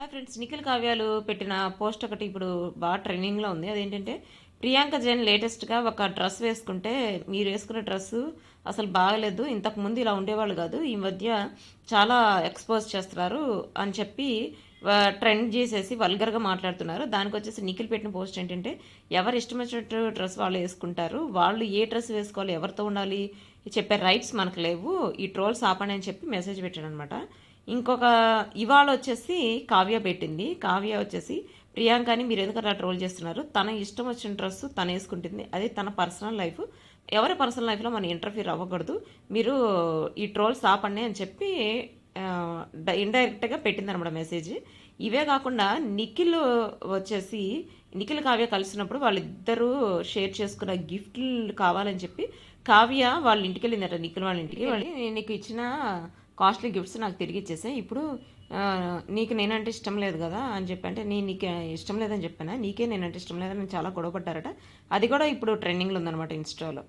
Hi friends Nikhil కావ్యాలు పెట్టిన post ఒకటి ఇప్పుడు బాగా ట్రెండింగ్లో ఉంది. అదేంటంటే ప్రియాంక జైన్ లేటెస్ట్గా ఒక డ్రెస్ వేసుకుంటే మీరు వేసుకున్న డ్రెస్సు అసలు బాగలేదు. ఇంతకుముందు ఇలా ఉండేవాళ్ళు కాదు. ఈ మధ్య చాలా ఎక్స్పోజ్ చేస్తున్నారు అని చెప్పి ట్రెండ్ చేసేసి వల్గర్గా మాట్లాడుతున్నారు. దానికి వచ్చేసి నిఖిల్ పెట్టిన పోస్ట్ ఏంటంటే ఎవరు ఇష్టం వచ్చినట్టు డ్రెస్ వాళ్ళు వేసుకుంటారు వాళ్ళు ఏ డ్రెస్ వేసుకోవాలి ఎవరితో ఉండాలి చెప్పే రైట్స్ మనకు లేవు. ఈ ట్రోల్స్ ఆపండి అని చెప్పి మెసేజ్ పెట్టాడు అనమాట ఇంకొక ఇవాళ వచ్చేసి కావ్య పెట్టింది. కావ్య వచ్చేసి ప్రియాంకని మీరు ఎందుకు అలా ట్రోల్ చేస్తున్నారు? తన ఇష్టం వచ్చిన డ్రెస్ తను వేసుకుంటుంది. అది తన పర్సనల్ లైఫ్ ఎవరి పర్సనల్ లైఫ్లో మనం ఇంటర్ఫీర్ అవ్వకూడదు. మీరు ఈ ట్రోల్స్ ఆపండి అని చెప్పి ఇండైరెక్ట్గా పెట్టిందనమాట మెసేజ్ ఇవే కాకుండా నిఖిల్ వచ్చేసి నిఖిల్ కావ్య కలిసినప్పుడు వాళ్ళిద్దరూ షేర్ చేసుకున్న గిఫ్ట్లు కావాలని చెప్పి కావ్య వాళ్ళ ఇంటికి వెళ్ళిందట నిఖిల్ వాళ్ళ ఇంటికి. వెళ్ళి నీకు ఇచ్చిన కాస్ట్లీ గిఫ్ట్స్ నాకు తిరిగి ఇచ్చేసాయి. ఇప్పుడు నీకు నేనంటే ఇష్టం లేదు కదా అని చెప్పి అంటే నీ నీకు ఇష్టం లేదని చెప్పానా? నీకే నేనంటే ఇష్టం లేదని చాలా గొడవపడ్డారట అది కూడా ఇప్పుడు ట్రెండింగ్లో ఉందన్నమాట ఇన్స్టాలో